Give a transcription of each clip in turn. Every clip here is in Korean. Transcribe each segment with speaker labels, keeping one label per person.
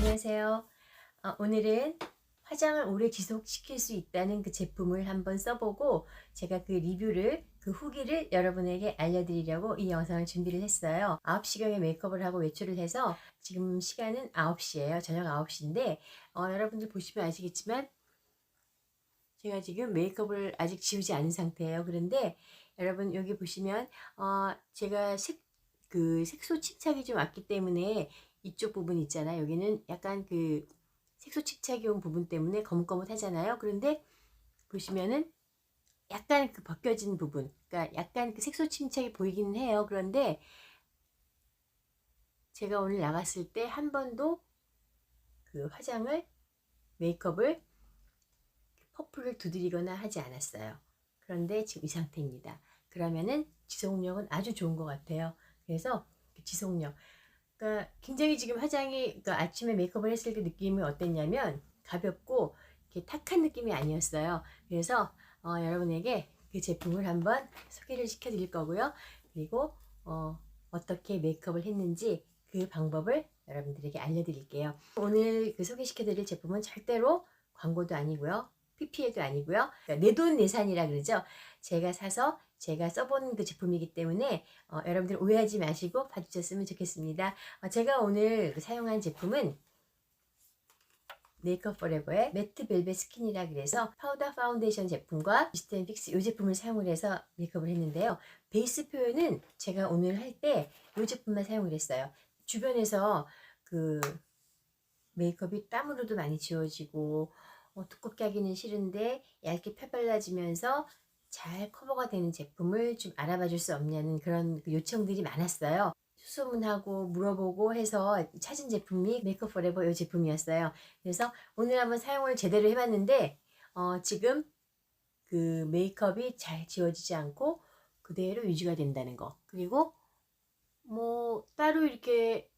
Speaker 1: 안녕하세요. 어, 오늘은 화장을 오래 지속시킬 수 있다는 그 제품을 한번 써보고 제가 그 리뷰를 그 후기를 여러분에게 알려드리려고 이 영상을 준비를 했어요. 9시경에 메이크업을 하고 외출을 해서 지금 시간은 9시예요. 저녁 9시인데 어, 여러분들 보시면 아시겠지만 제가 지금 메이크업을 아직 지우지 않은 상태예요. 그런데 여러분 여기 보시면 어, 제가 색, 그 색소 침착이 좀 왔기 때문에 이쪽 부분 있잖아요. 여기는 약간 그 색소 침착이 온 부분 때문에 거뭇거뭇하잖아요. 그런데 보시면은 약간 그 벗겨진 부분, 그러니까 약간 그 색소 침착이 보이기는 해요. 그런데 제가 오늘 나갔을 때 한 번도 그 화장을 메이크업을 퍼플을 두드리거나 하지 않았어요. 그런데 지금 이 상태입니다. 그러면은 지속력은 아주 좋은 것 같아요. 그래서 그 지속력. 그러니까 굉장히 지금 화장이 그러니까 아침에 메이크업을 했을 때 느낌이 어땠냐면 가볍고 이렇게 탁한 느낌이 아니었어요. 그래서 어, 여러분에게 그 제품을 한번 소개를 시켜드릴 거고요. 그리고 어, 어떻게 메이크업을 했는지 그 방법을 여러분들에게 알려드릴게요. 오늘 그 소개시켜드릴 제품은 절대로 광고도 아니고요. PPL도 아니고요. 그러니까 내돈 내산이라 그러죠. 제가 사서 제가 써본 그 제품이기 때문에 어, 여러분들 오해하지 마시고 봐주셨으면 좋겠습니다. 어, 제가 오늘 그 사용한 제품은 메이크업 포레버의 매트 벨벳 스킨이라 그래서 파우더 파운데이션 제품과 미스트 픽스 이 제품을 사용을 해서 메이크업을 했는데요. 베이스 표현은 제가 오늘 할 때 이 제품만 사용을 했어요. 주변에서 그 메이크업이 땀으로도 많이 지워지고 어, 두껍게 하기는 싫은데 얇게 펴발라지면서 잘 커버가 되는 제품을 좀 알아봐 줄 수 없냐는 그런 그 요청들이 많았어요. 수소문하고 물어보고 해서 찾은 제품이 메이크업 포레버 이 제품이었어요. 그래서 오늘 한번 사용을 제대로 해봤는데 어, 지금 그 메이크업이 잘 지워지지 않고 그대로 유지가 된다는 거. 그리고 뭐 따로 이렇게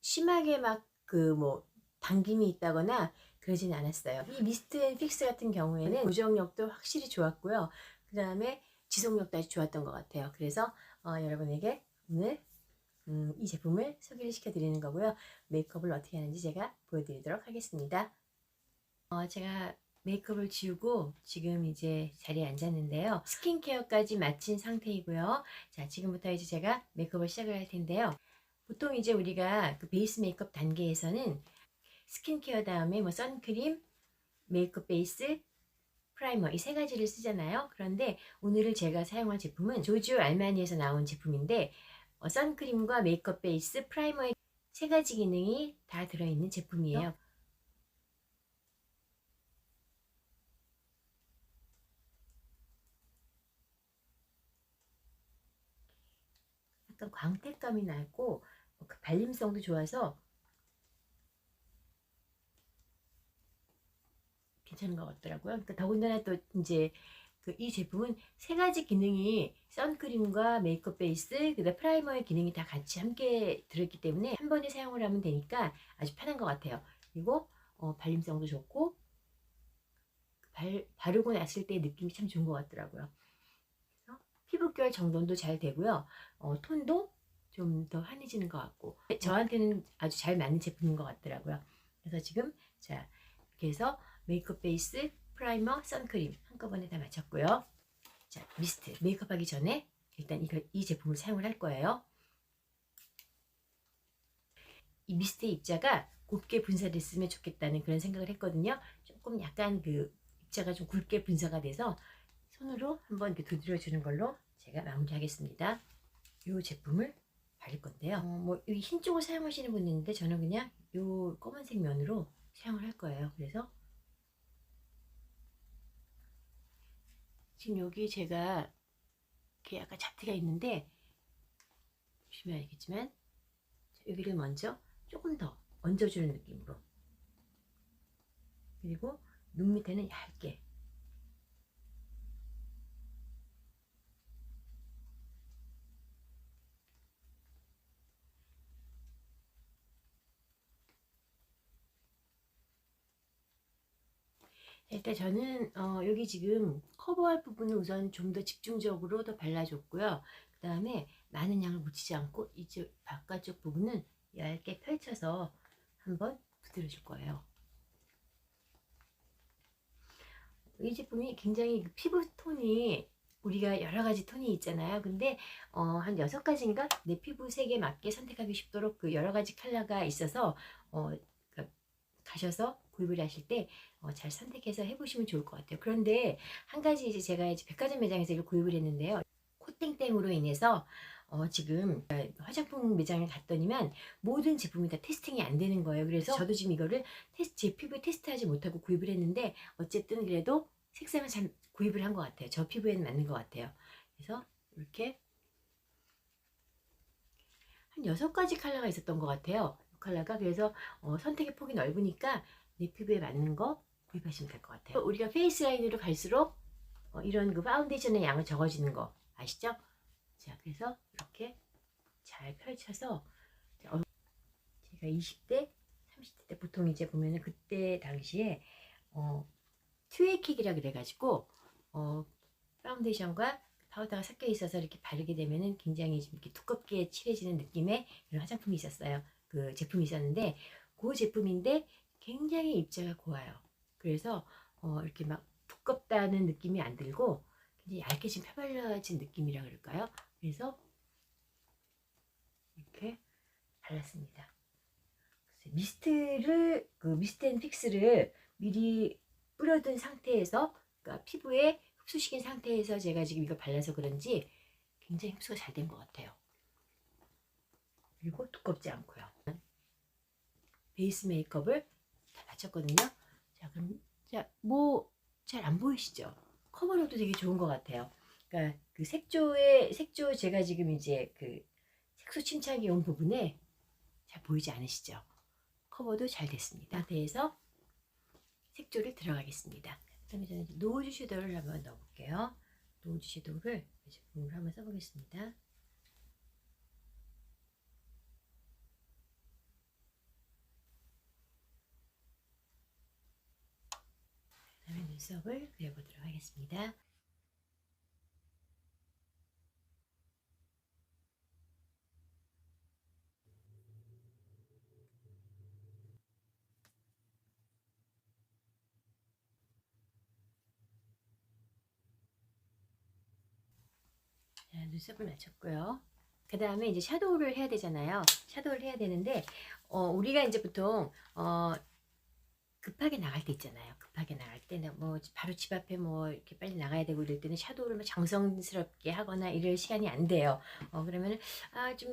Speaker 1: 심하게 막 그 뭐 당김이 있다거나 그러진 않았어요. 이 미스트 앤 픽스 같은 경우에는 고정력도 확실히 좋았고요. 그 다음에 지속력도 아주 좋았던 것 같아요. 그래서 어, 여러분에게 오늘 음, 이 제품을 소개를 시켜드리는 거고요. 메이크업을 어떻게 하는지 제가 보여드리도록 하겠습니다. 어, 제가 메이크업을 지우고 지금 이제 자리에 앉았는데요. 스킨케어까지 마친 상태이고요. 자, 지금부터 이제 제가 메이크업을 시작을 할 텐데요. 보통 이제 우리가 그 베이스 메이크업 단계에서는 스킨케어 다음에 뭐 선크림, 메이크업 베이스, 프라이머 이 세 가지를 쓰잖아요. 그런데 오늘을 제가 사용할 제품은 조지오 알마니에서 나온 제품인데 어, 선크림과 메이크업 베이스, 프라이머의 세 가지 기능이 다 들어있는 제품이에요. 약간 광택감이 나고 어, 그 발림성도 좋아서 괜찮은 것 같더라고요. 그러니까 더군다나 또 이제 그 이 제품은 세 가지 기능이 선크림과 메이크업 베이스, 그다음 프라이머의 기능이 다 같이 함께 들어있기 때문에 한 번에 사용을 하면 되니까 아주 편한 것 같아요. 그리고 어, 발림성도 좋고 발, 바르고 났을 때 느낌이 참 좋은 것 같더라고요. 피부결 정돈도 잘 되고요. 어, 톤도 좀 더 환해지는 것 같고 저한테는 아주 잘 맞는 제품인 것 같더라고요. 그래서 지금 자 이렇게 해서 메이크업 베이스, 프라이머, 선크림 한꺼번에 다 마쳤고요. 자, 미스트 메이크업 하기 전에 일단 이거, 이 제품을 사용을 할 거예요. 이 미스트의 입자가 곱게 분사됐으면 좋겠다는 그런 생각을 했거든요. 조금 약간 그 입자가 좀 굵게 분사가 돼서 손으로 한번 이렇게 두드려 주는 걸로 제가 마무리하겠습니다. 이 제품을 바를 건데요. 어, 뭐이 흰 쪽을 사용하시는 분이 있는데 저는 그냥 이 검은색 면으로 사용을 할 거예요. 그래서 지금 여기 제가 이렇게 약간 잡티가 있는데 보시면 알겠지만 여기를 먼저 조금 더 얹어주는 느낌으로. 그리고 눈 밑에는 얇게 일단 저는 어, 여기 지금 커버할 부분을 우선 좀 더 집중적으로 더 발라줬고요. 그 다음에 많은 양을 묻히지 않고 이쪽 바깥쪽 부분은 얇게 펼쳐서 한번 부드러질 거예요. 이 제품이 굉장히 그 피부 톤이 우리가 여러 가지 톤이 있잖아요. 근데 어, 한 여섯 가지인가 내 피부 색에 맞게 선택하기 쉽도록 그 여러 가지 컬러가 있어서 어, 그 가셔서 구입을 하실 때 어, 잘 선택해서 해보시면 좋을 것 같아요. 그런데 한 가지 이제 제가 이제 백화점 매장에서 이걸 구입을 했는데요. 코땡땡으로 인해서 어, 지금 화장품 매장에 갔더니만 모든 제품이 다 테스팅이 안 되는 거예요. 그래서 저도 지금 이거를 테스트, 제 피부에 테스트하지 못하고 구입을 했는데 어쨌든 그래도 색상은 잘 구입을 한 것 같아요. 저 피부에는 맞는 것 같아요. 그래서 이렇게 한 여섯 가지 컬러가 있었던 것 같아요. 컬러가 그래서 어, 선택의 폭이 넓으니까 내 피부에 맞는 거 구입하시면 될 것 같아요. 우리가 페이스 라인으로 갈수록 어, 이런 그 파운데이션의 양은 적어지는 거 아시죠? 자, 그래서 이렇게 잘 펼쳐서 어, 제가 20대, 30대 때 보통 이제 보면은 그때 당시에 어, 트웨이킥이라 그래가지고 어, 파운데이션과 파우더가 섞여 있어서 이렇게 바르게 되면은 굉장히 좀 이렇게 두껍게 칠해지는 느낌의 이런 화장품이 있었어요. 그 제품이 있었는데 그 제품인데 굉장히 입자가 고와요. 그래서 어, 이렇게 막 두껍다는 느낌이 안 들고 굉장히 얇게 좀 펴발라진 느낌이라 그럴까요? 그래서 이렇게 발랐습니다. 미스트를 그 미스트 앤 픽스를 미리 뿌려둔 상태에서 그러니까 피부에 흡수시킨 상태에서 제가 지금 이거 발라서 그런지 굉장히 흡수가 잘 된 것 같아요. 그리고 두껍지 않고요. 베이스 메이크업을 다 마쳤거든요. 자, 그럼 자, 뭐 잘 안 보이시죠? 커버력도 되게 좋은 것 같아요. 그러니까 그 색조의 색조 제가 지금 이제 그 색소 침착이 온 부분에 잘 보이지 않으시죠? 커버도 잘 됐습니다. 상태에서 색조를 들어가겠습니다. 그다음에 저는 노즈 섀도우를 한번 넣어볼게요. 노즈 섀도우를 제품으로 한번 써보겠습니다. 다음에 눈썹을 그려보도록 하겠습니다. 자, 눈썹을 맞췄고요. 그 다음에 이제 샤도우를 해야 되잖아요. 샤도우를 해야 되는데, 어, 우리가 이제 보통, 어, 급하게 나갈 때 있잖아요. 급하게 나갈 때는 뭐 바로 집 앞에 뭐 이렇게 빨리 나가야 되고 이럴 때는 샤도우를 막 정성스럽게 하거나 이럴 시간이 안 돼요. 어, 그러면은, 아, 좀,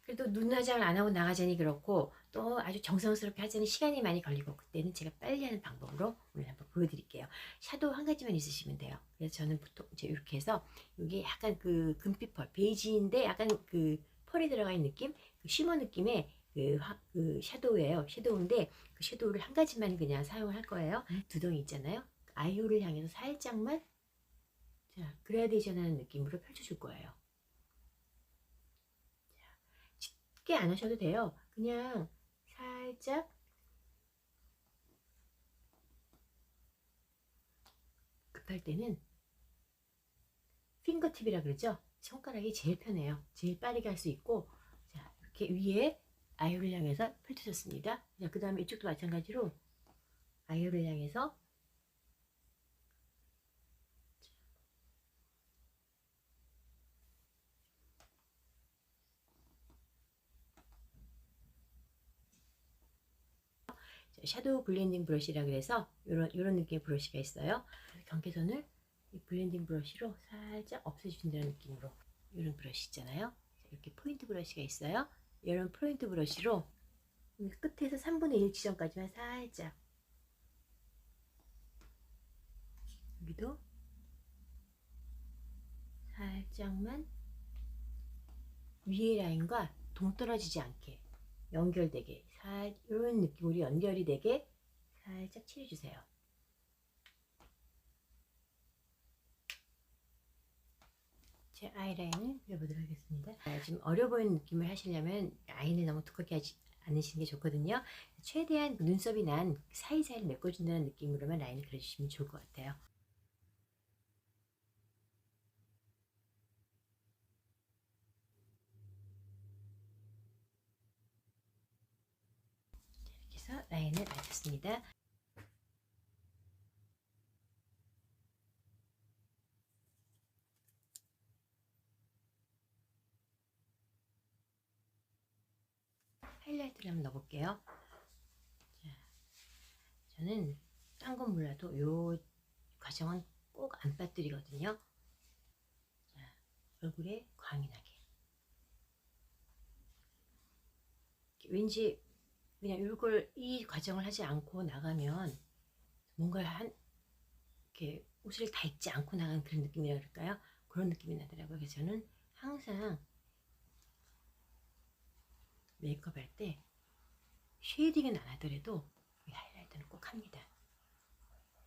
Speaker 1: 그래도 눈 화장을 안 하고 나가자니 그렇고, 또 아주 정성스럽게 하자니 시간이 많이 걸리고, 그때는 제가 빨리 하는 방법으로 오늘 한번 보여드릴게요. 샤도우 한 가지만 있으시면 돼요. 그래서 저는 보통 이제 이렇게 해서, 이게 약간 그 금빛 펄, 베이지인데 약간 그 펄이 들어가 있는 느낌, 그 쉬머 느낌의 그, 화, 그 샤도우예요. 샤도우인데 그 샤도우를 한 가지만 그냥 사용을 할 거예요. 두덩이 있잖아요. 아이홀을 향해서 살짝만 자 그라데이션 하는 느낌으로 펼쳐줄 거예요. 자, 쉽게 안 하셔도 돼요. 그냥 살짝 급할 때는 핑거팁이라 그러죠. 손가락이 제일 편해요. 제일 빠르게 할 수 있고 자 이렇게 위에 아이를 향해서 펼쳐졌습니다. 자, 그 다음에 이쪽도 마찬가지로 아이를 향해서 샤도우 블렌딩 브러쉬라 그래서 이런 이런 느낌의 브러쉬가 있어요. 경계선을 이 블렌딩 브러쉬로 살짝 없애준다는 느낌으로 이런 브러쉬 있잖아요. 이렇게 포인트 브러쉬가 있어요. 이런 포인트 브러쉬로 끝에서 3분의 1 지점까지만 살짝 여기도 살짝만 위에 라인과 동떨어지지 않게 연결되게 살 이런 느낌으로 연결이 되게 살짝 칠해주세요. 제 아이라인을 그려보도록 하겠습니다. 아, 좀 어려 보이는 느낌을 하시려면 아이는 너무 두껍게 하지 않으시는 게 좋거든요. 최대한 눈썹이 난 사이사이를 메꿔준다는 느낌으로만 라인을 그려주시면 좋을 것 같아요. 이렇게 해서 라인을 좋습니다. 하이라이트를 한번 넣어볼게요. 자, 저는 딴 건 몰라도 요 과정은 꼭 안 빠뜨리거든요. 자, 얼굴에 광이 나게. 왠지 그냥 이걸 이 과정을 하지 않고 나가면 뭔가 한 이렇게 옷을 다 입지 않고 나간 그런 느낌이라 그럴까요? 그런 느낌이 나더라고요. 그래서 저는 항상 메이크업 할 때 쉐이딩은 안 하더라도 이 하이라이터는 꼭 합니다.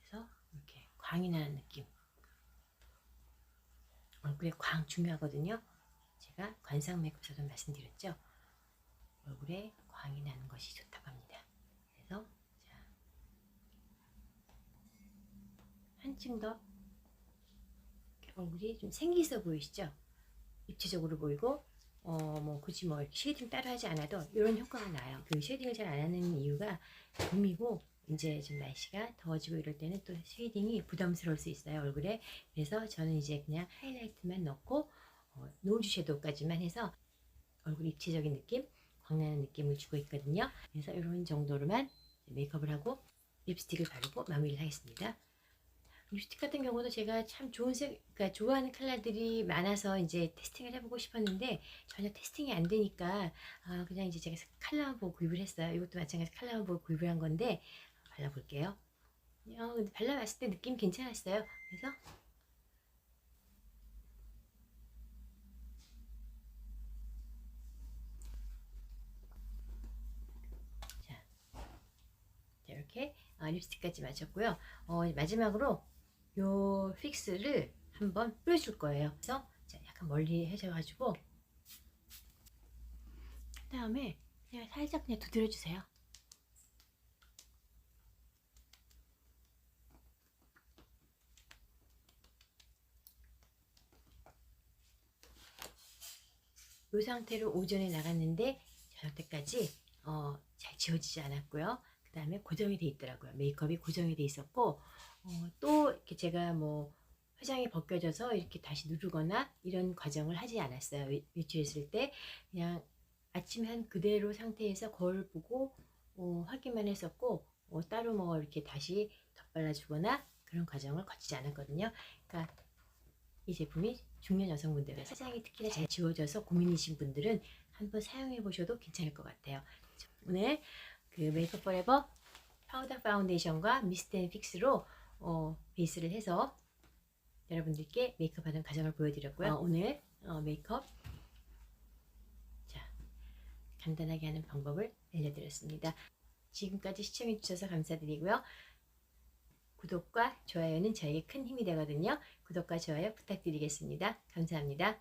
Speaker 1: 그래서 이렇게 광이 나는 느낌. 얼굴에 광 중요하거든요. 제가 관상 메이크업에서도 말씀드렸죠. 얼굴에 광이 나는 것이 좋다고 합니다. 그래서 자 한층 더 얼굴이 좀 생기 있어 보이시죠? 입체적으로 보이고 어 뭐 굳이 뭐 쉐이딩 따로 하지 않아도 이런 효과가 나요. 그 쉐이딩을 잘 안 하는 이유가 봄이고 이제 좀 날씨가 더워지고 이럴 때는 또 쉐이딩이 부담스러울 수 있어요 얼굴에. 그래서 저는 이제 그냥 하이라이트만 넣고 어, 노즈 섀도우까지만 해서 얼굴 입체적인 느낌, 광나는 느낌을 주고 있거든요. 그래서 이런 정도로만 메이크업을 하고 립스틱을 바르고 마무리를 하겠습니다. 립스틱 같은 경우도 제가 참 좋은 색, 그러니까 좋아하는 컬러들이 많아서 이제 테스팅을 해보고 싶었는데 전혀 테스팅이 안 되니까 아, 그냥 이제 제가 컬러만 보고 구입을 했어요. 이것도 마찬가지 컬러만 보고 구입을 한 건데 발라볼게요. 어, 근데 발라봤을 때 느낌 괜찮았어요. 그래서 자, 자 이렇게 어, 립스틱까지 맞췄고요. 어, 마지막으로 요 픽스를 한번 뿌려줄 거예요. 그래서 자, 약간 멀리 해줘가지고 그 다음에 그냥 살짝 그냥 두드려 주세요. 이 상태로 오전에 나갔는데 저녁 때까지 어, 잘 지워지지 않았고요. 그 다음에 고정이 돼 있더라고요. 메이크업이 고정이 돼 있었고 어, 또 이렇게 제가 뭐 화장이 벗겨져서 이렇게 다시 누르거나 이런 과정을 하지 않았어요. 외- 외출했을 때 그냥 아침에 한 그대로 상태에서 거울 보고 어, 확인만 했었고 어, 따로 뭐 이렇게 다시 덧발라주거나 그런 과정을 거치지 않았거든요. 그러니까 이 제품이 중년 여성분들 화장이 특히나 잘 지워져서 고민이신 분들은 한번 사용해 보셔도 괜찮을 것 같아요. 오늘 그 메이크업 포레버 파우더 파운데이션과 미스트 앤 픽스로 어, 베이스를 해서 여러분들께 메이크업 하는 과정을 보여드렸고요. 어, 오늘 어, 메이크업 자 간단하게 하는 방법을 알려드렸습니다. 지금까지 시청해주셔서 감사드리고요. 구독과 좋아요는 저에게 큰 힘이 되거든요. 구독과 좋아요 부탁드리겠습니다. 감사합니다.